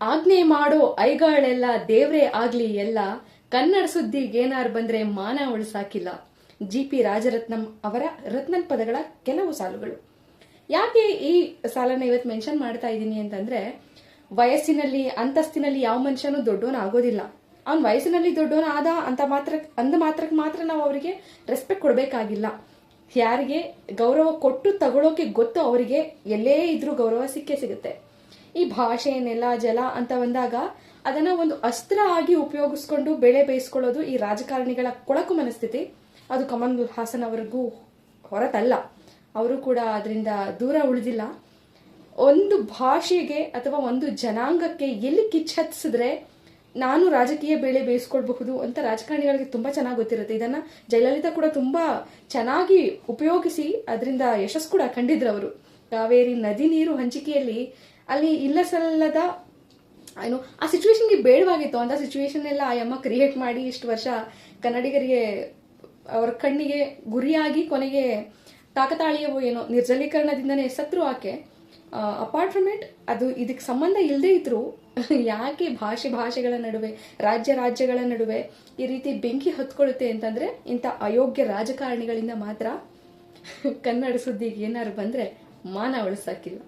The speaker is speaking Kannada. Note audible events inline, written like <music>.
ಆಜ್ಞೆ ಮಾಡೋ ಐಗಳೆಲ್ಲ ದೇವ್ರೇ ಆಗ್ಲಿ ಎಲ್ಲ, ಕನ್ನಡ ಸುದ್ದಿಗೇನಾರು ಬಂದ್ರೆ ಮಾನ ಉಳಿಸಾಕಿಲ್ಲ. ಜಿ ಪಿ ರಾಜರತ್ನಂ ಅವರ ರತ್ನನ್ ಪದಗಳ ಕೆಲವು ಸಾಲುಗಳು. ಯಾಕೆ ಈ ಸಾಲನ್ನ ಇವತ್ತು ಮೆನ್ಷನ್ ಮಾಡ್ತಾ ಇದ್ದೀನಿ ಅಂತಂದ್ರೆ, ವಯಸ್ಸಿನಲ್ಲಿ, ಅಂತಸ್ತಿನಲ್ಲಿ ಯಾವ ಮನುಷ್ಯನೂ ದೊಡ್ಡವನ ಆಗೋದಿಲ್ಲ. ಅವ್ನ ವಯಸ್ಸಿನಲ್ಲಿ ದೊಡ್ಡವನ ಆದ ಅಂತ ಮಾತ್ರ ಅಂದ ಮಾತ್ರಕ್ಕೆ ಮಾತ್ರ ನಾವು ಅವರಿಗೆ ರೆಸ್ಪೆಕ್ಟ್ ಕೊಡಬೇಕಾಗಿಲ್ಲ. ಯಾರಿಗೆ ಗೌರವ ಕೊಟ್ಟು ತಗೊಳೋಕೆ ಗೊತ್ತು ಅವರಿಗೆ ಎಲ್ಲೇ ಇದ್ರೂ ಗೌರವ ಸಿಕ್ಕೇ ಸಿಗುತ್ತೆ. ಈ ಭಾಷೆ ನೆಲ, ಜಲ ಅಂತ ಬಂದಾಗ ಅದನ್ನ ಒಂದು ಅಸ್ತ್ರ ಆಗಿ ಉಪಯೋಗಿಸ್ಕೊಂಡು ಬೆಳೆ ಬೇಯಿಸ್ಕೊಳ್ಳೋದು ಈ ರಾಜಕಾರಣಿಗಳ ಕೊಳಕು ಮನಸ್ಥಿತಿ. ಅದು ಕಮಲ್ ಹಾಸನ್ ಅವರಿಗೂ ಹೊರತಲ್ಲ. ಅವರು ಕೂಡ ಅದರಿಂದ ದೂರ ಉಳಿದಿಲ್ಲ. ಒಂದು ಭಾಷೆಗೆ ಅಥವಾ ಒಂದು ಜನಾಂಗಕ್ಕೆ ಎಲ್ಲಿ ಕಿಚ್ಚ ಹತ್ತಿಸಿದ್ರೆ ನಾನು ರಾಜಕೀಯ ಬೇಳೆ ಬೇಯಿಸ್ಕೊಳ್ಬಹುದು ಅಂತ ರಾಜಕಾರಣಿಗಳಿಗೆ ತುಂಬಾ ಚೆನ್ನಾಗಿ ಗೊತ್ತಿರುತ್ತೆ. ಇದನ್ನ ಜಯಲಲಿತಾ ಕೂಡ ತುಂಬಾ ಚೆನ್ನಾಗಿ ಉಪಯೋಗಿಸಿ ಅದರಿಂದ ಯಶಸ್ಸು ಕೂಡ ಕಂಡಿದ್ರು ಅವರು. ಕಾವೇರಿ ನದಿ ನೀರು ಹಂಚಿಕೆಯಲ್ಲಿ ಅಲ್ಲಿ ಇಲ್ಲ ಸಲ್ಲದ ಏನು, ಆ ಸಿಚುವೇಶನ್ಗೆ ಬೇಡವಾಗಿತ್ತು. ಅಂತ ಸಿಚುವೇಶನ್ ಎಲ್ಲ ಆ ಅಮ್ಮ ಕ್ರಿಯೇಟ್ ಮಾಡಿ ಇಷ್ಟು ವರ್ಷ ಕನ್ನಡಿಗರಿಗೆ, ಅವರ ಕಣ್ಣಿಗೆ ಗುರಿಯಾಗಿ ಕೊನೆಗೆ ತಾಕತಾಳಿಯವು ಏನೋ, ನಿರ್ಜಲೀಕರಣದಿಂದನೇ ಸತ್ರು ಆಕೆ. ಅಪಾರ್ಟ್ ಫ್ರಮ್ ಇಟ್ ಅದು ಇದಕ್ಕೆ ಸಂಬಂಧ ಇಲ್ಲದೆ ಇದ್ರು <laughs> ಯಾಕೆ ಭಾಷೆ ಭಾಷೆಗಳ ನಡುವೆ, ರಾಜ್ಯ ರಾಜ್ಯಗಳ ನಡುವೆ ಈ ರೀತಿ ಬೆಂಕಿ ಹೊತ್ಕೊಳ್ಳುತ್ತೆ ಅಂತಂದ್ರೆ ಇಂಥ ಅಯೋಗ್ಯ ರಾಜಕಾರಣಿಗಳಿಂದ ಮಾತ್ರ <laughs> ಕನ್ನಡ ಸುದ್ದಿಗೆ ಏನಾದ್ರು ಬಂದ್ರೆ ಮಾನ ಉಳಿಸಕ್ಕಿಲ್ಲ